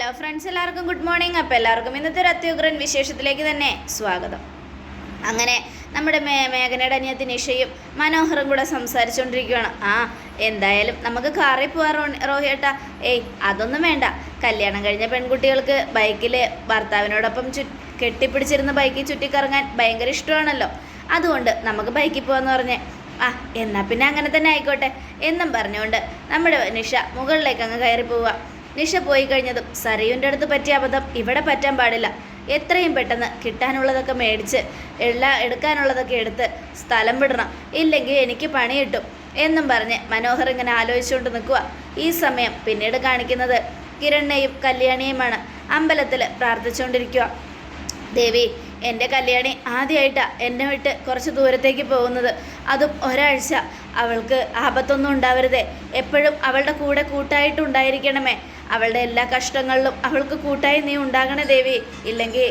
Hello friends എല്ലാവർക്കും good morning. അപ്പോൾ എല്ലാവർക്കും ഇന്നത്തെ ഒരു അത്യുഗ്രൻ വിശേഷത്തിലേക്ക് തന്നെ സ്വാഗതം. അങ്ങനെ നമ്മുടെ മേ മേഘനയുടെ അനിയത്തിന് ഇഷയും മനോഹറും കൂടെ സംസാരിച്ചുകൊണ്ടിരിക്കുകയാണ്. ആ എന്തായാലും നമുക്ക് കാറിൽ പോവാ റോ റോഹിയേട്ടാ. ഏയ് അതൊന്നും വേണ്ട. കല്യാണം കഴിഞ്ഞ പെൺകുട്ടികൾക്ക് ബൈക്കിൽ ഭർത്താവിനോടൊപ്പം ചു കെട്ടിപ്പിടിച്ചിരുന്ന ബൈക്കിൽ ചുറ്റിക്കറങ്ങാൻ ഭയങ്കര ഇഷ്ടമാണല്ലോ. അതുകൊണ്ട് നമുക്ക് ബൈക്കിൽ പോകാമെന്ന് പറഞ്ഞേ. ആ എന്നാൽ പിന്നെ അങ്ങനെ തന്നെ ആയിക്കോട്ടെ. എന്നും പറഞ്ഞുകൊണ്ട് നമ്മുടെ നിഷ മുകളിലേക്ക് അങ്ങ് കയറി പോവുക നിഷ പോയി കഴിഞ്ഞതും സരയുന്റെ അടുത്ത് പറ്റിയ അബദ്ധം ഇവിടെ പറ്റാൻ പാടില്ല. എത്രയും പെട്ടെന്ന് കിട്ടാനുള്ളതൊക്കെ മേടിച്ച് എല്ലാ എടുക്കാനുള്ളതൊക്കെ എടുത്ത് സ്ഥലം വിടണം. ഇല്ലെങ്കിൽ എനിക്ക് പണി കിട്ടും എന്നും പറഞ്ഞ് മനോഹർ ഇങ്ങനെ ആലോചിച്ചുകൊണ്ട് നിൽക്കുക. ഈ സമയം പിന്നീട് കാണിക്കുന്നത് കിരണ്ണയും കല്യാണിയുമാണ്. അമ്പലത്തിൽ പ്രാർത്ഥിച്ചുകൊണ്ടിരിക്കുക. ദേവി എന്റെ കല്യാണി ആദ്യമായിട്ടാണ് എന്നെ വിട്ട് കുറച്ച് ദൂരത്തേക്ക് പോകുന്നത്. അതും ഒരാഴ്ച. അവൾക്ക് ആപത്തൊന്നും ഉണ്ടാവരുതേ. എപ്പോഴും അവളുടെ കൂടെ കൂട്ടായിട്ട് ഉണ്ടായിരിക്കണമേ. അവളുടെ എല്ലാ കഷ്ടങ്ങളിലും അവൾക്ക് കൂട്ടായി നീ ഉണ്ടാകണേ ദേവി. ഇല്ലെങ്കിൽ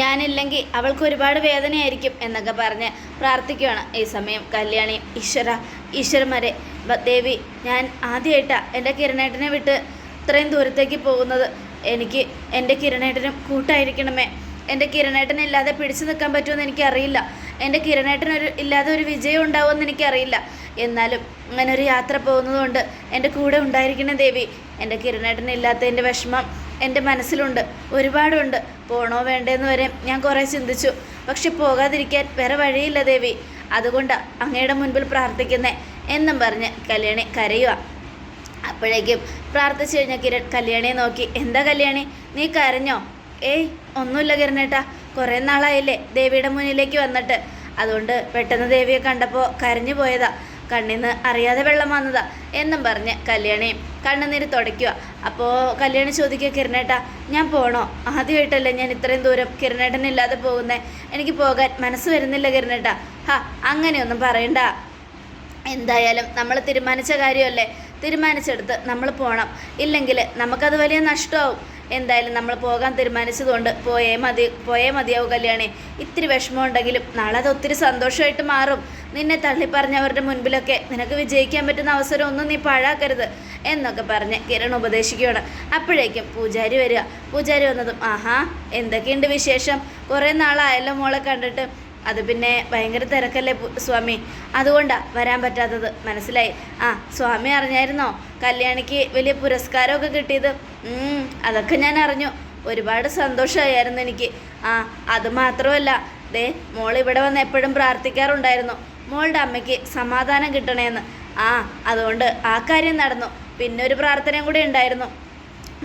ഞാനില്ലെങ്കിൽ അവൾക്ക് ഒരുപാട് വേദനയായിരിക്കും എന്നൊക്കെ പറഞ്ഞ് പ്രാർത്ഥിക്കുകയാണ് ഈ സമയം കല്യാണി. ഈശ്വര ഈശ്വരന്മാരെ ദേവി ഞാൻ ആദ്യമായിട്ടാണ് എന്റെ കിരണേട്ടനെ വിട്ട് ഇത്രയും ദൂരത്തേക്ക് പോകുന്നത്. എനിക്ക് എന്റെ കിരണേട്ടനും കൂട്ടായിരിക്കണമേ. എന്റെ കിരണേട്ടനില്ലാതെ പിടിച്ചു നിൽക്കാൻ പറ്റുമെന്ന് എനിക്കറിയില്ല. എന്റെ കിരണേട്ടനൊരു ഇല്ലാതെ ഒരു വിജയം ഉണ്ടാവുമെന്ന് എനിക്കറിയില്ല. എന്നാലും അങ്ങനെ ഒരു യാത്ര പോകുന്നതുകൊണ്ട് എന്റെ കൂടെ ഉണ്ടായിരിക്കണം ദേവി. എന്റെ കിരണേട്ടനില്ലാത്തതിന്റെ വിഷമം എന്റെ മനസ്സിലുണ്ട്. ഒരുപാടുണ്ട്. പോണോ വേണ്ടേന്ന് വരെ ഞാൻ കുറേ ചിന്തിച്ചു. പക്ഷെ പോകാതിരിക്കാൻ വേറെ വഴിയില്ല ദേവി. അതുകൊണ്ട് അങ്ങയുടെ മുൻപിൽ പ്രാർത്ഥിക്കുന്നേ എന്നും പറഞ്ഞ് കല്യാണി കരയുക അപ്പോഴേക്കും പ്രാർത്ഥിച്ചു കഴിഞ്ഞ കിരൺ കല്യാണിയെ നോക്കി. എന്താ കല്യാണി? നീ കരഞ്ഞോ? ഏയ് ഒന്നുമില്ല കിരണേട്ടാ. കുറേ നാളായില്ലേ ദേവിയുടെ മുന്നിലേക്ക് വന്നിട്ട്. അതുകൊണ്ട് പെട്ടെന്ന് ദേവിയെ കണ്ടപ്പോൾ കരഞ്ഞു പോയതാ. കണ്ണിന്ന് അറിയാതെ വെള്ളം വന്നതാ എന്നും പറഞ്ഞ് കല്യാണി കണ്ണുനീര് തുടയ്ക്കുക. അപ്പോൾ കല്യാണി ചോദിക്കുക കിരണേട്ട ഞാൻ പോണോ? ആദ്യമായിട്ടല്ലേ ഞാൻ ഇത്രയും ദൂരം കിരണേട്ടനില്ലാതെ പോകുന്നത് എനിക്ക് പോകാൻ മനസ്സ് വരുന്നില്ല കിരണേട്ട. ഹാ അങ്ങനെയൊന്നും പറയണ്ട. എന്തായാലും നമ്മൾ തീരുമാനിച്ച കാര്യമല്ലേ? തീരുമാനിച്ചെടുത്ത് നമ്മൾ പോകണം ഇല്ലെങ്കിൽ നമുക്കത് വലിയ നഷ്ടമാവും. എന്തായാലും നമ്മൾ പോകാൻ തീരുമാനിച്ചതുകൊണ്ട് പോയേ മതി പോയേ മതിയാവും കല്യാണി. ഇത്തിരി വിഷമമുണ്ടെങ്കിലും നാളെ അത് ഒത്തിരി സന്തോഷമായിട്ട് മാറും. നിന്നെ തള്ളിപ്പറഞ്ഞവരുടെ മുൻപിലൊക്കെ നിനക്ക് വിജയിക്കാൻ പറ്റുന്ന അവസരം ഒന്നും നീ പാഴാക്കരുത് എന്നൊക്കെ പറഞ്ഞ് കിരൺ ഉപദേശിക്കുകയാണ്. അപ്പോഴേക്കും പൂജാരി വരിക. പൂജാരി വന്നതും ആഹാ എന്തൊക്കെയുണ്ട് വിശേഷം? കുറേ നാളായല്ലോ മോളെ കണ്ടിട്ട്. അത് പിന്നെ ഭയങ്കര തിരക്കല്ലേ സ്വാമി? അതുകൊണ്ടാ വരാൻ പറ്റാത്തത്. മനസ്സിലായി? ആ സ്വാമി അറിഞ്ഞായിരുന്നോ? കല്യാണിക്ക് വലിയ പുരസ്കാരമൊക്കെ കിട്ടിയത്? അതൊക്കെ ഞാൻ അറിഞ്ഞു. ഒരുപാട് സന്തോഷമായിരുന്നു എനിക്ക്. ആ അത് മാത്രമല്ല. ദേ മോൾ ഇവിടെ വന്ന് എപ്പോഴും പ്രാർത്ഥിക്കാറുണ്ടായിരുന്നു. മോളുടെ അമ്മയ്ക്ക് സമാധാനം കിട്ടണേന്ന്. ആ അതുകൊണ്ട് ആ കാര്യം നടന്നു. പിന്നെ ഒരു പ്രാർത്ഥനയും കൂടി ഉണ്ടായിരുന്നു.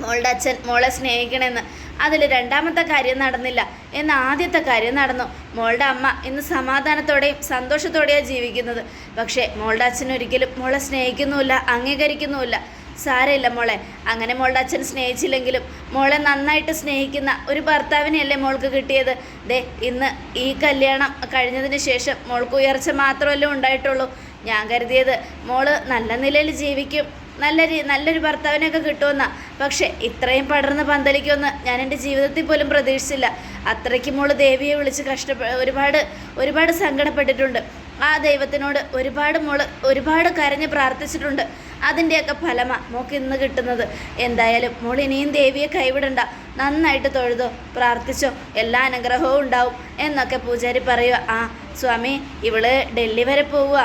മോളുടെ അച്ഛൻ മോളെ സ്നേഹിക്കണമെന്ന് അതിൽ രണ്ടാമത്തെ കാര്യം നടന്നില്ല. എന്ന ആദ്യത്തെ കാര്യം നടന്നു. മോളുടെ അമ്മ ഇന്ന് സമാധാനത്തോടെയും സന്തോഷത്തോടെയാണ് ജീവിക്കുന്നത്. പക്ഷേ മോളുടെ അച്ഛൻ ഒരിക്കലും മോളെ സ്നേഹിക്കുന്നുമില്ല അംഗീകരിക്കുന്നുമില്ല. സാരമില്ല മോളെ. അങ്ങനെ മോളുടെ അച്ഛൻ സ്നേഹിച്ചില്ലെങ്കിലും മോളെ നന്നായിട്ട് സ്നേഹിക്കുന്ന ഒരു ഭർത്താവിനെയല്ലേ മോൾക്ക് കിട്ടിയത്? ദേ ഇന്ന് ഈ കല്യാണം കഴിഞ്ഞതിന് ശേഷം മോൾക്ക് ഉയർച്ച മാത്രമല്ലേ ഉണ്ടായിട്ടുള്ളൂ. ഞാൻ കരുതിയത് മോൾ നല്ല നിലയിൽ ജീവിക്കും. നല്ല നല്ലൊരു ഭർത്താവിനെയൊക്കെ കിട്ടുമെന്ന. പക്ഷേ ഇത്രയും പടർന്ന് പന്തലിക്കുമെന്ന് ഞാൻ എന്റെ ജീവിതത്തിൽ പോലും പ്രതീക്ഷിച്ചില്ല. അത്രയ്ക്ക് മോൾ ദേവിയെ വിളിച്ച് കഷ്ടപ്പെ ഒരുപാട് ഒരുപാട് സങ്കടപ്പെട്ടിട്ടുണ്ട്. ആ ദൈവത്തിനോട് ഒരുപാട് മോൾ ഒരുപാട് കരഞ്ഞ് പ്രാർത്ഥിച്ചിട്ടുണ്ട്. അതിന്റെയൊക്കെ ഫലമാണ് മോക്ക് ഇന്ന് കിട്ടുന്നത്. എന്തായാലും മോൾ ഇനിയും ദേവിയെ കൈവിടണ്ട. നന്നായിട്ട് തൊഴുതോ പ്രാർത്ഥിച്ചോ എല്ലാ അനുഗ്രഹവും ഉണ്ടാവും എന്നൊക്കെ പൂജാരി പറയുക ആ സ്വാമി ഇവൾ ഡൽഹി വരെ പോവുക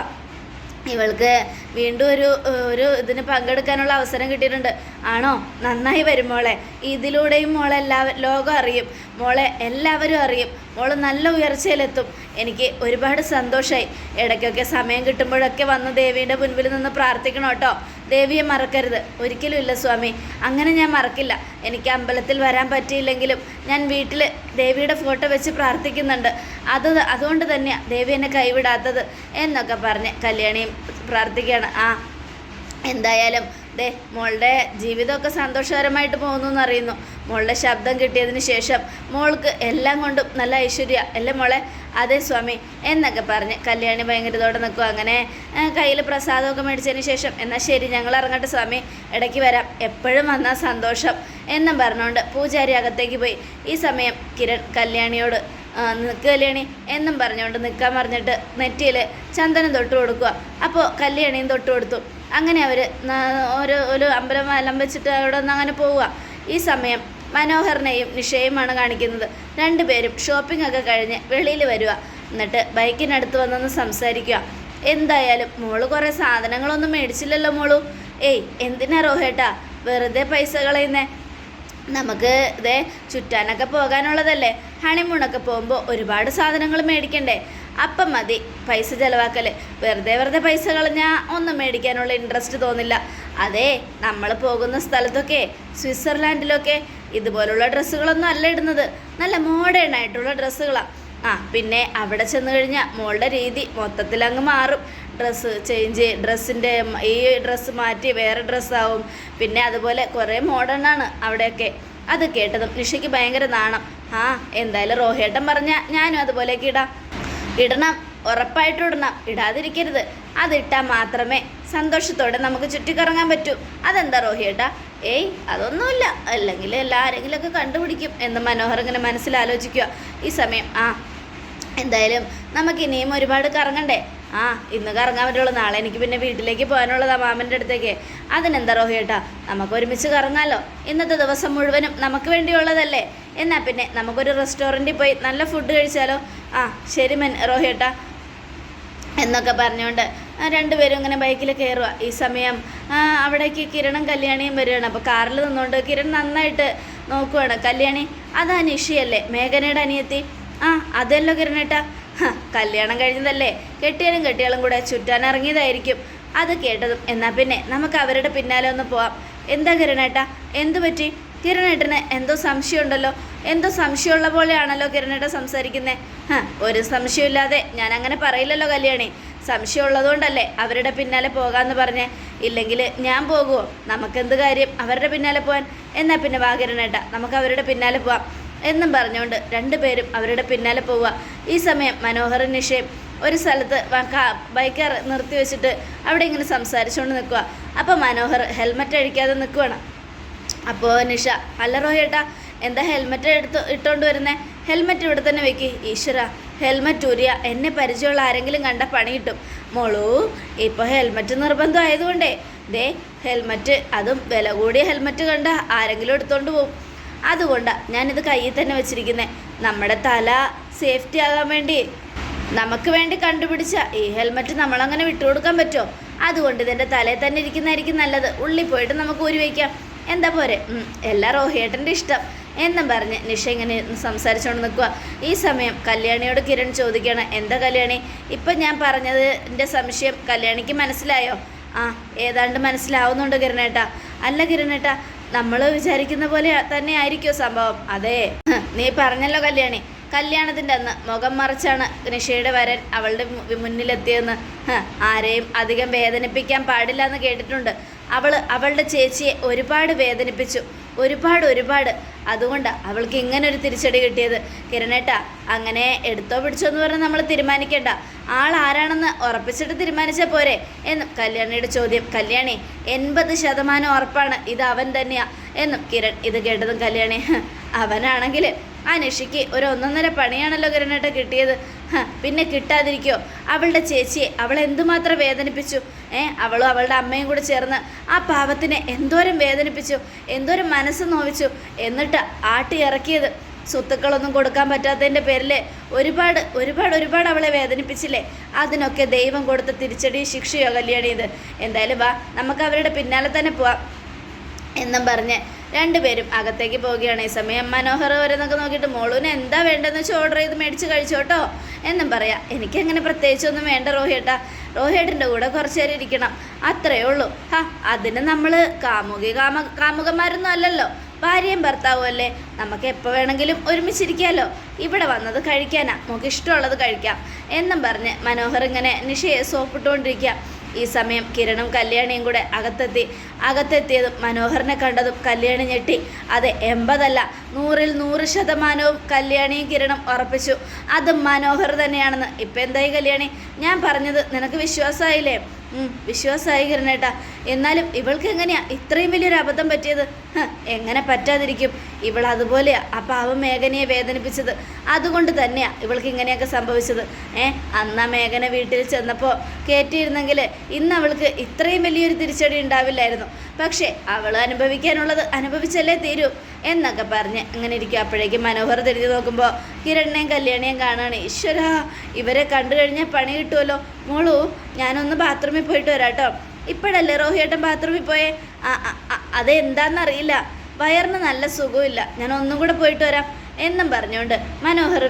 ഇവൾക്ക് വീണ്ടും ഒരു ഒരു ഇതിന് പങ്കെടുക്കാനുള്ള അവസരം കിട്ടിയിട്ടുണ്ട്. ആണോ? നന്നായി വരും മോളെ. ഇതിലൂടെയും മോളെ എല്ലാ ലോകം അറിയും. മോളെ എല്ലാവരും അറിയും. മോൾ നല്ല ഉയർച്ചയിലെത്തും. എനിക്ക് ഒരുപാട് സന്തോഷമായി ഇടയ്ക്കൊക്കെ സമയം കിട്ടുമ്പോഴൊക്കെ വന്ന് ദേവിയുടെ മുൻപിൽ നിന്ന് പ്രാർത്ഥിക്കണം കേട്ടോ. ദേവിയെ മറക്കരുത്. ഒരിക്കലും ഇല്ല സ്വാമി. അങ്ങനെ ഞാൻ മറക്കില്ല. എനിക്ക് അമ്പലത്തിൽ വരാൻ പറ്റിയില്ലെങ്കിലും ഞാൻ വീട്ടിൽ ദേവിയുടെ ഫോട്ടോ വെച്ച് പ്രാർത്ഥിക്കുന്നുണ്ട്. അത് അതുകൊണ്ട് തന്നെ ദേവി എന്നെ കൈവിടാത്തത് എന്നൊക്കെ പറഞ്ഞ് കല്യാണിയും പ്രാർത്ഥിക്കുകയാണ്. ആ എന്തായാലും ദേ മോളുടെ ജീവിതമൊക്കെ സന്തോഷകരമായിട്ട് പോകുന്നു എന്നറിയുന്നു മോളുടെ ശബ്ദം കിട്ടിയതിന് ശേഷം മോൾക്ക് എല്ലാം കൊണ്ടും നല്ല ഐശ്വര്യ. അല്ലേ മോളെ? അതെ സ്വാമി എന്നൊക്കെ പറഞ്ഞ് കല്യാണി ഭയങ്കരതോടെ നിൽക്കും അങ്ങനെ കയ്യിൽ പ്രസാദമൊക്കെ മേടിച്ചതിന് ശേഷം എന്നാൽ ശരി ഞങ്ങൾ ഇറങ്ങട്ടെ സ്വാമി ഇടയ്ക്ക് വരാം. എപ്പോഴും വന്നാൽ സന്തോഷം എന്നും പറഞ്ഞുകൊണ്ട് പൂജാരി അകത്തേക്ക് പോയി. ഈ സമയം കിരൺ കല്യാണിയോട് നിൽക്ക് കല്യാണി എന്നും പറഞ്ഞുകൊണ്ട് നിൽക്കാൻ പറഞ്ഞിട്ട് നെറ്റിയിൽ ചന്ദനം തൊട്ട് കൊടുക്കുക. അപ്പോൾ കല്യാണിയും തൊട്ട് കൊടുത്തു. അങ്ങനെ അവർ ഒരു ഒരു അമ്പലം വലം വെച്ചിട്ട് അവിടെ നിന്ന് അങ്ങനെ പോവുക. ഈ സമയം മനോഹരനെയും നിഷയുമാണ് കാണിക്കുന്നത്. രണ്ടുപേരും ഷോപ്പിംഗ് ഒക്കെ കഴിഞ്ഞ് വെളിയിൽ വരിക എന്നിട്ട് ബൈക്കിനടുത്ത് വന്നൊന്ന് സംസാരിക്കുക. എന്തായാലും മോൾ കുറേ സാധനങ്ങളൊന്നും മേടിച്ചില്ലല്ലോ മോളു. ഏയ് എന്തിനാ റോഹേട്ടാ? വെറുതെ പൈസ കളയുന്നേ. നമുക്ക് ഇതേ ചുറ്റാനൊക്കെ പോകാനുള്ളതല്ലേ? ഹണിമൂണൊക്കെ പോകുമ്പോൾ ഒരുപാട് സാധനങ്ങൾ മേടിക്കണ്ടേ? അപ്പം മതി പൈസ ചിലവാക്കൽ വെറുതെ വെറുതെ പൈസ കളഞ്ഞാൽ ഒന്നും മേടിക്കാനുള്ള ഇൻട്രസ്റ്റ് തോന്നില്ല. അതെ നമ്മൾ പോകുന്ന സ്ഥലത്തൊക്കെ സ്വിറ്റ്സർലാൻഡിലൊക്കെ ഇതുപോലുള്ള ഡ്രസ്സുകളൊന്നും അല്ല ഇടുന്നത്. നല്ല മോഡേൺ ആയിട്ടുള്ള ഡ്രസ്സുകളാണ് ആ പിന്നെ അവിടെ ചെന്ന് കഴിഞ്ഞാൽ മോളുടെ രീതി മൊത്തത്തിൽ അങ്ങ് മാറും. ഡ്രസ്സ് ചേഞ്ച് ഡ്രസ്സിന്റെ ഈ ഡ്രസ്സ് മാറ്റി വേറെ ഡ്രസ്സാവും പിന്നെ അതുപോലെ കുറേ മോഡേൺ ആണ് അവിടെയൊക്കെ. അത് കേട്ടതും നിഷയ്ക്ക് ഭയങ്കര നാണം. ആ എന്തായാലും റോഹേട്ടൻ പറഞ്ഞാൽ ഞാനും അതുപോലെയൊക്കെ ഇടാം. ഇടണം ഉറപ്പായിട്ടും ഇടണം. ഇടാതിരിക്കരുത്. അതിട്ടാൽ മാത്രമേ സന്തോഷത്തോടെ നമുക്ക് ചുറ്റിക്കറങ്ങാൻ പറ്റൂ. അതെന്താ റോഹിയേട്ടാ ഏയ് അതൊന്നുമില്ല. അല്ലെങ്കിൽ എല്ലാരെങ്കിലുമൊക്കെ കണ്ടുപിടിക്കും എന്ന് മനോഹർ ഇങ്ങനെ മനസ്സിലാലോചിക്കുക. ഈ സമയം ആ എന്തായാലും നമുക്ക് ഇനിയും ഒരുപാട് കറങ്ങണ്ടേ? ആ ഇന്ന് കറങ്ങാൻ പറ്റുള്ളൂ. നാളെ എനിക്ക് പിന്നെ വീട്ടിലേക്ക് പോകാനുള്ളതാ മാമന്റെ അടുത്തേക്ക്. അതിനെന്താ റോഹി ഏട്ടാ നമുക്ക് ഒരുമിച്ച് കറങ്ങാലോ? ഇന്നത്തെ ദിവസം മുഴുവനും നമുക്ക് വേണ്ടിയുള്ളതല്ലേ? എന്നാൽ പിന്നെ നമുക്കൊരു റെസ്റ്റോറന്റിൽ പോയി നല്ല ഫുഡ് കഴിച്ചാലോ? ആ ശരി മെൻ ഏട്ടാ. എന്നൊക്കെ പറഞ്ഞുകൊണ്ട് രണ്ടുപേരും ഇങ്ങനെ ബൈക്കിൽ കയറുക ഈ സമയം അവിടേക്ക് കിരണും കല്യാണിയും വരികയാണ് അപ്പോൾ കാറിൽ നിന്നുകൊണ്ട് കിരൺ നന്നായിട്ട് നോക്കുവാണ്. കല്യാണി അതാ നിഷിയല്ലേ? മേഘനയുടെ അനിയത്തി. ആ അതല്ലോ കിരണേട്ടാ. കല്യാണം കഴിഞ്ഞതല്ലേ? കെട്ടിയാലും കെട്ടിയാലും കൂടെ ചുറ്റാൻ ഇറങ്ങിയതായിരിക്കും. അത് കേട്ടതും എന്നാൽ പിന്നെ നമുക്ക് അവരുടെ പിന്നാലെ ഒന്ന് പോവാം. എന്താ കിരണേട്ടാ? എന്തു പറ്റി? കിരണേട്ടന് എന്തോ സംശയമുണ്ടല്ലോ. എന്തോ സംശയമുള്ള പോലെയാണല്ലോ കിരണേട്ട സംസാരിക്കുന്നത് ഒരു സംശയമില്ലാതെ ഞാൻ അങ്ങനെ പറയില്ലല്ലോ കല്യാണി. സംശയമുള്ളതുകൊണ്ടല്ലേ അവരുടെ പിന്നാലെ പോകാമെന്ന് പറഞ്ഞേ. ഇല്ലെങ്കിൽ ഞാൻ പോകുമോ നമുക്കെന്ത് കാര്യം അവരുടെ പിന്നാലെ പോകാൻ എന്നാൽ പിന്നെ വാ കിരണേട്ട നമുക്ക് അവരുടെ പിന്നാലെ പോവാം. എന്നും പറഞ്ഞുകൊണ്ട് രണ്ടുപേരും അവരുടെ പിന്നാലെ പോവുക. ഈ സമയം മനോഹരൻ നിഷയും ഒരു സ്ഥലത്ത് ബൈക്ക് നിർത്തി വെച്ചിട്ട് അവിടെ ഇങ്ങനെ സംസാരിച്ചുകൊണ്ട് നിൽക്കുക. അപ്പോൾ മനോഹർ ഹെൽമെറ്റ് അഴിക്കാതെ നിൽക്കുവാണ്. അപ്പോൾ നിഷ അല്ല റോഹേട്ടാ എന്താ ഹെൽമെറ്റ് എടുത്ത് ഇട്ടുകൊണ്ട് വരുന്നേ? ഹെൽമെറ്റ് ഇവിടെ തന്നെ വെക്ക്. ഈശ്വര ഹെൽമെറ്റ് ഊരിയ എന്നെ പരിചയമുള്ള ആരെങ്കിലും കണ്ട പണി കിട്ടും. മോളൂ ഇപ്പോൾ ഹെൽമെറ്റ് നിർബന്ധമായതുകൊണ്ടേ ദേ ഹെൽമെറ്റ് അതും വില കൂടിയ ഹെൽമെറ്റ് കണ്ട ആരെങ്കിലും എടുത്തുകൊണ്ട് പോകും അതുകൊണ്ടാണ് ഞാനിത് കയ്യിൽ തന്നെ വെച്ചിരിക്കുന്നത് നമ്മുടെ തല സേഫ്റ്റി ആകാൻ വേണ്ടി. നമുക്ക് വേണ്ടി കണ്ടുപിടിച്ച ഈ ഹെൽമെറ്റ് നമ്മളങ്ങനെ വിട്ടുകൊടുക്കാൻ പറ്റുമോ? അതുകൊണ്ട് ഇതിന്റെ തലയിൽ തന്നെ ഇരിക്കുന്നതായിരിക്കും നല്ലത്. ഉള്ളിൽ പോയിട്ട് നമുക്ക് ഊരി വയ്ക്കാം എന്താ പോരെ? എല്ലാ റോഹിയേട്ടന്റെ ഇഷ്ടം. എന്നും പറഞ്ഞ് നിഷ ഇങ്ങനെ സംസാരിച്ചുകൊണ്ട് നിൽക്കുക ഈ സമയം കല്യാണിയോട് കിരൺ ചോദിക്കുകയാണ് എന്താ കല്യാണി? ഇപ്പം ഞാൻ പറഞ്ഞത് എന്റെ സംശയം കല്യാണിക്ക് മനസ്സിലായോ? ആ ഏതാണ്ട് മനസ്സിലാവുന്നുണ്ട് കിരണേട്ടാ അല്ല കിരണേട്ടാ നമ്മൾ വിചാരിക്കുന്ന പോലെ തന്നെ ആയിരിക്കുമോ സംഭവം? അതെ. നീ പറഞ്ഞല്ലോ കല്യാണി. കല്യാണത്തിന്റെ അന്ന് മുഖം മറിച്ചാണ് നിഷയുടെ വരൻ അവളുടെ മുന്നിലെത്തിയെന്ന് ആരെയും അധികം വേദനിപ്പിക്കാൻ പാടില്ല എന്ന് കേട്ടിട്ടുണ്ട്. അവൾ അവളുടെ ചേച്ചിയെ ഒരുപാട് വേദനിപ്പിച്ചു. ഒരുപാട് ഒരുപാട്. അതുകൊണ്ട് അവൾക്ക് ഇങ്ങനെ ഒരു തിരിച്ചടി കിട്ടിയത്. കിരണേട്ട അങ്ങനെ എടുത്തോ പിടിച്ചോ എന്ന് പറഞ്ഞാൽ നമ്മൾ തീരുമാനിക്കേണ്ട. ആൾ ആരാണെന്ന് ഉറപ്പിച്ചിട്ട് തീരുമാനിച്ചാൽ പോരെ എന്നും കല്യാണിയുടെ ചോദ്യം. കല്യാണി എൺപത് ശതമാനം ഉറപ്പാണ്. ഇത് അവൻ തന്നെയാ എന്നും കിരൺ ഇത് കേട്ടതും കല്യാണി. "ഹ്, അവനാണെങ്കിൽ ആ നിഷയ്ക്ക് ഒരു ഒന്നൊന്നര പണിയാണല്ലോ കിരണേട്ട കിട്ടിയത്. പിന്നെ കിട്ടാതിരിക്കോ? അവളുടെ ചേച്ചിയെ അവൾ എന്തുമാത്രം വേദനിപ്പിച്ചു? അവളും അവളുടെ അമ്മയും കൂടെ ചേർന്ന് ആ പാവത്തിനെ എന്തോരം വേദനിപ്പിച്ചു എന്തോരം മനസ്സ് നോവിച്ചു. എന്നിട്ട് ആട്ടി ഇറക്കിയത്. സ്വത്തുക്കളൊന്നും കൊടുക്കാൻ പറ്റാത്തതിന്റെ പേരിൽ ഒരുപാട് ഒരുപാട് ഒരുപാട് അവളെ വേദനിപ്പിച്ചില്ലേ. അതിനൊക്കെ ദൈവം കൊടുത്ത തിരിച്ചടി ശിക്ഷയോ കല്യാണി ഇത്. എന്തായാലും വാ നമുക്ക് അവരുടെ പിന്നാലെ തന്നെ പോവാം എന്നും പറഞ്ഞ് രണ്ടുപേരും അകത്തേക്ക് പോവുകയാണ്. ഈ സമയം മനോഹർ വരുന്നൊക്കെ നോക്കിയിട്ട് മോളൂന് എന്താ വേണ്ടതെന്ന് വെച്ചാൽ ഓർഡർ ചെയ്ത് മേടിച്ച് കഴിച്ചോട്ടോ എന്നും പറയാം. എനിക്കങ്ങനെ പ്രത്യേകിച്ചൊന്നും വേണ്ട റോഹിയേട്ടാ. റോഹിയേട്ടന്റെ കൂടെ കുറച്ച് നേരം ഇരിക്കണം. അത്രയേ ഉള്ളൂ. ഹാ അതിന് നമ്മൾ കാമുകി കാമ കാമുകന്മാരൊന്നും അല്ലല്ലോ. ഭാര്യയും ഭർത്താവും അല്ലേ? നമുക്ക് എപ്പോൾ വേണമെങ്കിലും ഒരുമിച്ചിരിക്കാമല്ലോ ഇവിടെ വന്നത് കഴിക്കാനാ. നമുക്ക് ഇഷ്ടമുള്ളത് കഴിക്കാം. എന്നും പറഞ്ഞ് മനോഹർ ഇങ്ങനെ നിഷയെ സോപ്പിട്ടുകൊണ്ടിരിക്കുക. ഈ സമയം കിരണും കല്യാണിയും കൂടെ അകത്തെത്തി. അകത്തെത്തിയതും മനോഹരനെ കണ്ടതും കല്യാണി ഞെട്ടി. അത് എൺപതല്ല നൂറിൽ നൂറ് ശതമാനവും കല്യാണിയും കിരണും ഉറപ്പിച്ചു. അത് മനോഹർ തന്നെയാണെന്ന്. ഇപ്പം എന്തായി കല്യാണി? ഞാൻ പറഞ്ഞത് നിനക്ക് വിശ്വാസമായില്ലേ? വിശ്വാസമായി കിരണേട്ടാ. എന്നാലും ഇവൾക്ക് എങ്ങനെയാ ഇത്രയും വലിയൊരു അബദ്ധം പറ്റിയത്? എങ്ങനെ പറ്റാതിരിക്കും? ഇവൾ അതുപോലെയാ ആ പാവം മേഘനയെ വേദനിപ്പിച്ചത്. അതുകൊണ്ട് തന്നെയാ ഇവൾക്ക് ഇങ്ങനെയൊക്കെ സംഭവിച്ചത്. ഏ അന്നാ മേഘന വീട്ടിൽ ചെന്നപ്പോൾ കയറ്റിയിരുന്നെങ്കിൽ ഇന്ന് അവൾക്ക് ഇത്രയും വലിയൊരു തിരിച്ചടി ഉണ്ടാവില്ലായിരുന്നു. പക്ഷേ അവൾ അനുഭവിക്കാനുള്ളത് അനുഭവിച്ചല്ലേ തീരൂ. എന്നൊക്കെ പറഞ്ഞ് അങ്ങനെ ഇരിക്കും അപ്പോഴേക്കും മനോഹർ തിരിഞ്ഞു നോക്കുമ്പോൾ കിരണിനെയും കല്യാണിയും കാണുകയാണ് ഈശ്വര ഇവരെ കണ്ടു കഴിഞ്ഞാൽ പണി കിട്ടുമല്ലോ മോളു ഞാനൊന്ന് ബാത്റൂമിൽ പോയിട്ട് വരാം കേട്ടോ ഇപ്പോഴല്ലേ റോഹിയേട്ടൻ ബാത്റൂമിൽ പോയേ? അതെന്താണെന്നറിയില്ല വയറിന് നല്ല സുഖമില്ല ഞാൻ ഒന്നും കൂടെ പോയിട്ട് വരാം എന്നും പറഞ്ഞുകൊണ്ട് മനോഹർ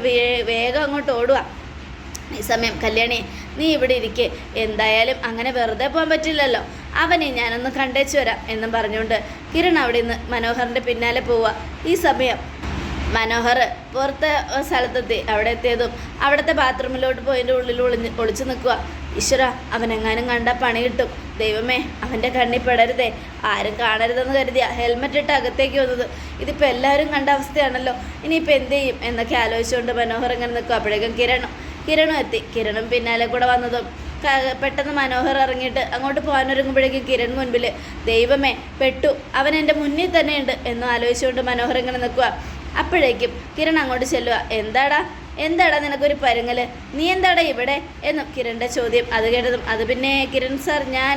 വേഗം അങ്ങോട്ട് ഓടുക. ഈ സമയം കല്യാണി നീ ഇവിടെ ഇരിക്കെ. എന്തായാലും അങ്ങനെ വെറുതെ പോകാൻ പറ്റില്ലല്ലോ. അവനെ ഞാനൊന്ന് കണ്ടേച്ചു വരാം എന്നും പറഞ്ഞുകൊണ്ട് കിരൺ അവിടെ നിന്ന് മനോഹറിന്റെ പിന്നാലെ പോവുക. ഈ സമയം മനോഹർ പുറത്തെ സ്ഥലത്തെത്തി. അവിടെ എത്തിയതും അവിടുത്തെ ബാത്റൂമിലോട്ട് പോയതിന്റെ ഉള്ളിൽ ഒളിഞ്ഞ് ഒളിച്ചു നിൽക്കുക. ഈശ്വര അവനെങ്ങാനും കണ്ട പണി കിട്ടും. ദൈവമേ അവന്റെ കണ്ണിൽ പെടരുതേ. ആരും കാണരുതെന്ന് കരുതിയ ഹെൽമെറ്റ് ഇട്ട് അകത്തേക്ക് വന്നത്. ഇതിപ്പോൾ എല്ലാവരും കണ്ട അവസ്ഥയാണല്ലോ. ഇനിയിപ്പോൾ എന്ത് ചെയ്യും എന്നൊക്കെ ആലോചിച്ചുകൊണ്ട് മനോഹർ ഇങ്ങനെ നിൽക്കും അപ്പോഴേക്കും കിരണം കിരണും എത്തി. കിരണും പിന്നാലെ കൂടെ വന്നതും പെട്ടെന്ന് മനോഹർ ഇറങ്ങിയിട്ട് അങ്ങോട്ട് പോകാനൊരുങ്ങുമ്പോഴേക്കും കിരൺ മുൻപിൽ ദൈവമേ പെട്ടു. അവൻ എന്റെ മുന്നിൽ തന്നെയുണ്ട് എന്ന് ആലോചിച്ചുകൊണ്ട് മനോഹർ ഇങ്ങനെ നിൽക്കുക. അപ്പോഴേക്കും കിരൺ അങ്ങോട്ട് ചെല്ലുക എന്താടാ? എന്താടാ നിനക്കൊരു പരുങ്ങൽ? നീ എന്താടാ ഇവിടെ? എന്നും കിരണിന്റെ ചോദ്യം അത് കേട്ടതും അത് പിന്നെ കിരൺ സാർ ഞാൻ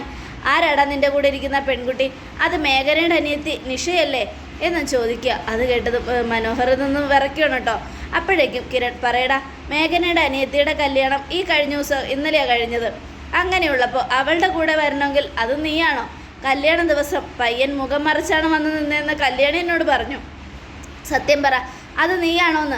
ആരാടാ നിന്റെ കൂടെ ഇരിക്കുന്ന പെൺകുട്ടി? അത് മേഘനയുടെ അനിയത്തി നിഷയല്ലേ? എന്നും ചോദിക്കുക. അത് കേട്ടതും മനോഹർ നിന്നും വിറയ്ക്കണം കേട്ടോ. അപ്പോഴേക്കും കിരൺ പറയടാ മേഘനയുടെ അനിയത്തിയുടെ കല്യാണം ഈ കഴിഞ്ഞ ദിവസം ഇന്നലെയാണ് കഴിഞ്ഞത്. അങ്ങനെയുള്ളപ്പോൾ അവളുടെ കൂടെ വരണമെങ്കിൽ അത് നീയാണോ? കല്യാണ ദിവസം പയ്യൻ മുഖം മറിച്ചാണ് വന്ന് നിന്നതെന്ന് കല്യാണി എന്നോട് പറഞ്ഞു. സത്യം പറ. അത് നീയാണോന്ന്?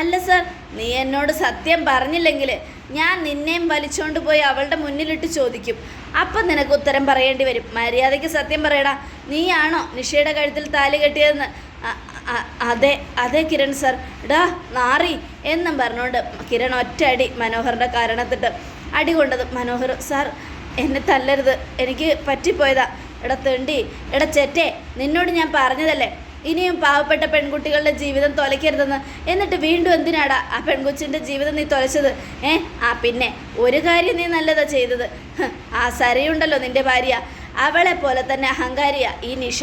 അല്ല സർ നീ എന്നോട് സത്യം പറഞ്ഞില്ലെങ്കിൽ ഞാൻ നിന്നെയും വലിച്ചോണ്ട് പോയി അവളുടെ മുന്നിലിട്ട് ചോദിക്കും. അപ്പം നിനക്ക് ഉത്തരം പറയേണ്ടി വരും. മര്യാദയ്ക്ക് സത്യം പറയടാ. നീയാണോ നിഷയുടെ കഴുത്തിൽ താലി കെട്ടിയതെന്ന്? അതെ അതെ കിരൺ സർ. ഡാ നാറി എന്നും പറഞ്ഞുകൊണ്ട് കിരൺ ഒറ്റയടി മനോഹറിന്റെ കാരണത്തിട്ട് അടി കൊണ്ടത്. മനോഹർ സാർ എന്നെ തല്ലരുത്. എനിക്ക് പറ്റിപ്പോയതാ. എടാ തെണ്ടി എടാ ചെറ്റേ നിന്നോട് ഞാൻ പറഞ്ഞതല്ലേ? ഇനിയും പാവപ്പെട്ട പെൺകുട്ടികളുടെ ജീവിതം തൊലയ്ക്കരുതെന്ന്. എന്നിട്ട് വീണ്ടും എന്തിനാടാ ആ പെൺകുച്ചിന്റെ ജീവിതം നീ തൊലച്ചത്? ഏ ആ പിന്നെ ഒരു കാര്യം നീ നല്ലതാ ചെയ്തത്. ആ സരയുണ്ടല്ലോ നിന്റെ ഭാര്യ. അവളെ പോലെ തന്നെ അഹങ്കാരിയ ഈ നിഷ.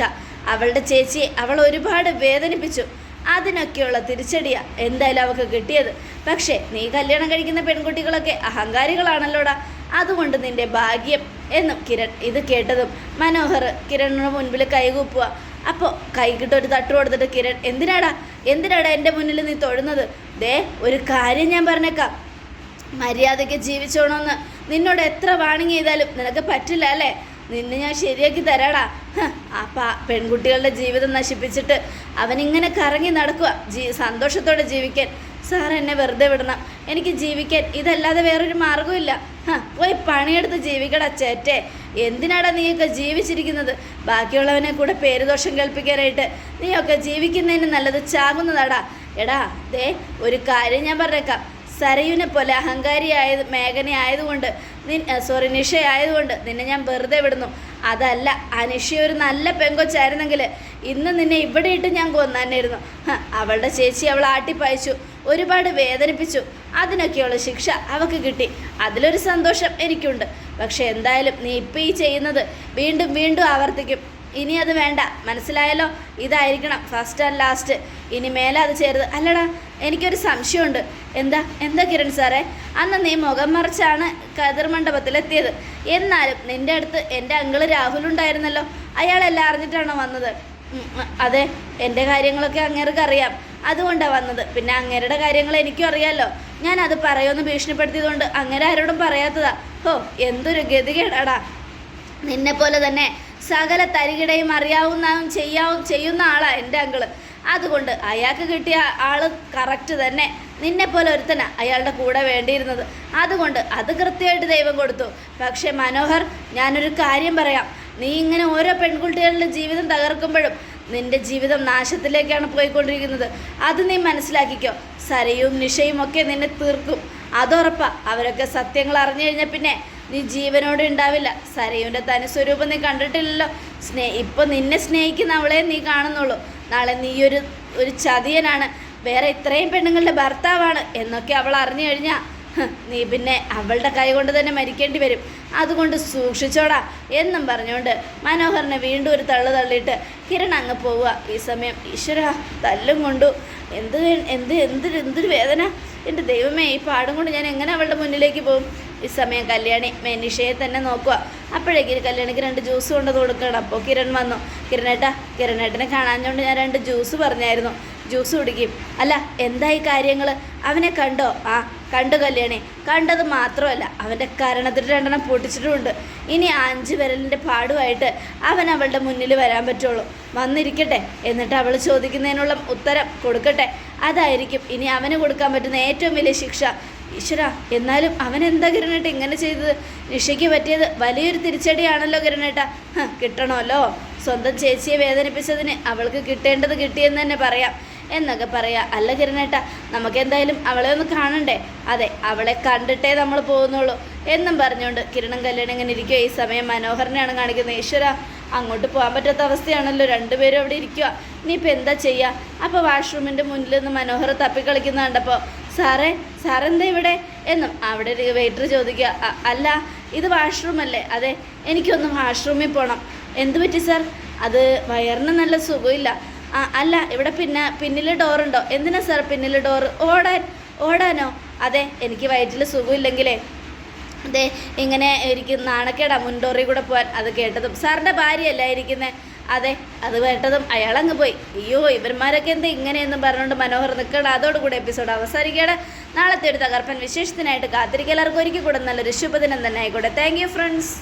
അവളുടെ ചേച്ചിയെ അവൾ ഒരുപാട് വേദനിപ്പിച്ചു. അതിനൊക്കെയുള്ള തിരിച്ചടിയാ എന്തായാലും അവൾക്ക് കിട്ടിയത്. പക്ഷേ നീ കല്യാണം കഴിക്കുന്ന പെൺകുട്ടികളൊക്കെ അഹങ്കാരികളാണല്ലോടാ. അതുകൊണ്ട് നിന്റെ ഭാഗ്യം എന്നും കിരൺ ഇത് കേട്ടതും മനോഹർ കിരണിന് മുൻപിൽ കൈകൂപ്പുക അപ്പോൾ കൈകിട്ട് ഒരു തട്ട് കൊടുത്തിട്ട് കിരൺ എന്തിനാടാ? എന്തിനാടാ എന്റെ മുന്നിൽ നീ തൊഴുന്നത്? ദേ ഒരു കാര്യം ഞാൻ പറഞ്ഞേക്കാം. മര്യാദയ്ക്ക് ജീവിച്ചോണമെന്ന് നിന്നോട് എത്ര വാണിങ് ചെയ്താലും നിനക്ക് പറ്റില്ല അല്ലേ? നിന്നെ ഞാൻ ശരിയാക്കി തരാടാ. ആ പെൺകുട്ടികളുടെ ജീവിതം നശിപ്പിച്ചിട്ട് അവനിങ്ങനെ കറങ്ങി നടക്കുക ജീ സന്തോഷത്തോടെ ജീവിക്കാൻ. സാർ എന്നെ വെറുതെ വിടണം. എനിക്ക് ജീവിക്കാൻ ഇതല്ലാതെ വേറൊരു മാർഗമില്ല പോയി പണിയെടുത്ത് ജീവിക്കടാ ചേറ്റെ എന്തിനാടാ നീയൊക്കെ ജീവിച്ചിരിക്കുന്നത്? ബാക്കിയുള്ളവനെ കൂടെ പേരുദോഷം കേൾപ്പിക്കാനായിട്ട് നീയൊക്കെ ജീവിക്കുന്നതിന് നല്ലത് ചാകുന്നതാടാ. എടാ ദേ ഒരു കാര്യം ഞാൻ പറഞ്ഞേക്കാം. സരയുനെ പോലെ അഹങ്കാരിയായത് മേഘന ആയതുകൊണ്ട് നിൻ സോറി നിഷ ആയതുകൊണ്ട് നിന്നെ ഞാൻ വെറുതെ വിടുന്നു. അതല്ല ആ നിഷ ഒരു നല്ല പെങ്കൊച്ചായിരുന്നെങ്കിൽ ഇന്ന് നിന്നെ ഇവിടെ ഇട്ട് ഞാൻ കൊന്നാനായിരുന്നു. അവളുടെ ചേച്ചി അവൾ ആട്ടിപ്പായച്ചു. ഒരുപാട് വേദനിപ്പിച്ചു. അതിനൊക്കെയുള്ള ശിക്ഷ അവക്ക് കിട്ടി. അതിലൊരു സന്തോഷം എനിക്കുണ്ട്. പക്ഷെ എന്തായാലും നീ ഇപ്പം ഈ ചെയ്യുന്നത് വീണ്ടും വീണ്ടും ആവർത്തിക്കും. ഇനി അത് വേണ്ട. മനസ്സിലായല്ലോ? ഇതായിരിക്കണം ഫസ്റ്റ് ആൻഡ് ലാസ്റ്റ്. ഇനി മേലെ അത് ചേരുത് അല്ലടാ എനിക്കൊരു സംശയമുണ്ട്. എന്താ? എന്താ കിരൺ സാറേ? അന്ന് നീ മുഖം മറിച്ചാണ് കതിർ മണ്ഡപത്തിലെത്തിയത്. എന്നാലും നിന്റെ അടുത്ത് എന്റെ അങ്കിൾ രാഹുൽ ഉണ്ടായിരുന്നല്ലോ. അയാളെല്ലാം അറിഞ്ഞിട്ടാണോ വന്നത്. അതെ എന്റെ കാര്യങ്ങളൊക്കെ അങ്ങേർക്ക് അറിയാം അതുകൊണ്ടാണ് വന്നത്. പിന്നെ അങ്ങേരുടെ കാര്യങ്ങൾ എനിക്കും അറിയാമല്ലോ ഞാൻ അത് പറയുമെന്ന് ഭീഷണിപ്പെടുത്തിയതുകൊണ്ട് അങ്ങനെ ആരോടും പറയാത്തതാ. ഹോ എന്തൊരു ഗതികേടാടാ. നിന്നെ പോലെ തന്നെ സകല തരികിടയും അറിയാവുന്നതും ചെയ്യാവും ചെയ്യുന്ന ആളാ എന്റെ അങ്കിൾ. അതുകൊണ്ട് അയാൾക്ക് കിട്ടിയ ആൾ കറക്റ്റ് തന്നെ. നിന്നെ പോലെ ഒരുത്തനാ അയാളുടെ കൂടെ വേണ്ടിയിരുന്നത്. അതുകൊണ്ട് അത് കൃത്യമായിട്ട് ദൈവം കൊടുത്തു. പക്ഷേ മനോഹർ ഞാനൊരു കാര്യം പറയാം. നീ ഇങ്ങനെ ഓരോ പെൺകുട്ടികളുടെ ജീവിതം തകർക്കുമ്പോഴും നിന്റെ ജീവിതം നാശത്തിലേക്കാണ് പോയിക്കൊണ്ടിരിക്കുന്നത്. അത് നീ മനസ്സിലാക്കിക്കോ. സരയും നിഷയും ഒക്കെ നിന്നെ തീർക്കും. അതുറപ്പാ അവരൊക്കെ സത്യങ്ങൾ അറിഞ്ഞു കഴിഞ്ഞാൽ പിന്നെ നീ ജീവനോട് ഉണ്ടാവില്ല. സരയുവിന്റെ തനി സ്വരൂപം നീ കണ്ടിട്ടില്ലല്ലോ. സ്നേ ഇപ്പം നിന്നെ സ്നേഹിക്കുന്ന അവളെ നീ കാണുന്നുള്ളൂ. നാളെ നീ ഒരു ഒരു ചതിയനാണ്. വേറെ ഇത്രയും പെണ്ണുങ്ങളുടെ ഭർത്താവാണ് എന്നൊക്കെ അവൾ അറിഞ്ഞു കഴിഞ്ഞാൽ നീ പിന്നെ അവളുടെ കൈ കൊണ്ട് തന്നെ മരിക്കേണ്ടി വരും. അതുകൊണ്ട് സൂക്ഷിച്ചോടാ എന്നും പറഞ്ഞുകൊണ്ട് മനോഹറിനെ വീണ്ടും ഒരു തള്ളു തള്ളിയിട്ട് കിരൺ അങ്ങ് പോവുക. ഈ സമയം ഈശ്വര തല്ലും കൊണ്ടു. എന്ത് എന്ത് എന്തൊരു എന്തൊരു വേദന. എന്റെ ദൈവമേ ഈ പാടും കൊണ്ട് ഞാൻ എങ്ങനെ അവളുടെ മുന്നിലേക്ക് പോകും? ഈ സമയം കല്യാണി മെനിഷയെ തന്നെ നോക്കുക. അപ്പോഴേക്കും കല്യാണിക്ക് രണ്ട് ജ്യൂസ് കൊണ്ടത് കൊടുക്കണം. അപ്പോൾ കിരൺ വന്നു. കിരണേട്ടാ കിരണേട്ടനെ കാണാഞ്ഞുകൊണ്ട് ഞാൻ രണ്ട് ജ്യൂസ് പറഞ്ഞായിരുന്നു. ജ്യൂസ് കുടിക്കും. അല്ല എന്തായി കാര്യങ്ങൾ അവനെ കണ്ടോ? ആ കണ്ടു കല്യാണി. കണ്ടത് മാത്രമല്ല അവന്റെ കരണത്തിൽ രണ്ടെണ്ണം പൊട്ടിച്ചിട്ടുമുണ്ട്. ഇനി അഞ്ച് വിരലിന്റെ പാടുമായിട്ട് അവൻ അവളുടെ മുന്നിൽ വരാൻ പറ്റുള്ളൂ. വന്നിരിക്കട്ടെ എന്നിട്ട് അവൾ ചോദിക്കുന്നതിനുള്ള ഉത്തരം കൊടുക്കട്ടെ. അതായിരിക്കും ഇനി അവന് കൊടുക്കാൻ പറ്റുന്ന ഏറ്റവും വലിയ ശിക്ഷ. ഈശ്വര എന്നാലും അവൻ എന്താ കിരണേട്ട ഇങ്ങനെ ചെയ്തത്? നിഷയ്ക്ക് പറ്റിയത് വലിയൊരു തിരിച്ചടിയാണല്ലോ കിരണേട്ട. കിട്ടണമല്ലോ. സ്വന്തം ചേച്ചിയെ വേദനിപ്പിച്ചതിന് അവൾക്ക് കിട്ടേണ്ടത് കിട്ടിയെന്ന് തന്നെ പറയാം. എന്നൊക്കെ പറയാ. അല്ല കിരണേട്ട നമുക്ക് എന്തായാലും അവളെ ഒന്ന് കാണണ്ടേ? അതെ അവളെ കണ്ടിട്ടേ നമ്മൾ പോകുന്നുള്ളൂ. എന്നും പറഞ്ഞുകൊണ്ട് കിരണം കല്യാണം ഇങ്ങനെ ഇരിക്കുക ഈ സമയം മനോഹരനെയാണ് കാണിക്കുന്നത്. ഈശ്വര അങ്ങോട്ട് പോകാൻ പറ്റാത്ത അവസ്ഥയാണല്ലോ. രണ്ടുപേരും അവിടെ ഇരിക്കുക നീ ഇപ്പം എന്താ ചെയ്യുക അപ്പോൾ വാഷ്റൂമിന്റെ മുന്നിൽ നിന്ന് മനോഹർ തപ്പിക്കളിക്കുന്ന കണ്ടപ്പോൾ സാറേ സാറെന്താ ഇവിടെ? എന്നും അവിടെ ഒരു വെയിറ്റർ ചോദിക്കുക അല്ല ഇത് വാഷ്റൂം അല്ലേ അതെ എനിക്കൊന്ന് വാഷ്റൂമിൽ പോകണം എന്ത് പറ്റി സാർ? അത് വയറിന് നല്ല സുഖമില്ല. ആ അല്ല ഇവിടെ പിന്നെ പിന്നിൽ ഡോറുണ്ടോ എന്തിനാ സാർ പിന്നിൽ ഡോറ് ഓടാൻ ഓടാനോ? അതെ എനിക്ക് വയറ്റിൽ സുഖമില്ലെങ്കിലേ. അതെ ഇങ്ങനെ ഇരിക്കുന്ന നാണക്കേടാ മുൻഡോറിൽ കൂടെ പോകാൻ അത് കേട്ടതും സാറിന്റെ ഭാര്യയല്ല ഇരിക്കുന്നത് അതെ അത് കേട്ടതും അയാളങ്ങ് പോയി. അയ്യോ ഇവന്മാരൊക്കെ എന്താ ഇങ്ങനെയെന്നും പറഞ്ഞുകൊണ്ട് മനോഹർ നിൽക്കണം അതോടുകൂടി എപ്പിസോഡ് അവസാനിക്കുകയാണ്. നാളത്തെ ഒരു തകർപ്പൻ വിശേഷത്തിനായിട്ട് കാത്തിരിക്കുക. എല്ലാവർക്കും ഒരിക്കൽ കൂടെ നല്ലൊരു ശുഭദിനം തന്നെ ആയിക്കോട്ടെ. Thank you friends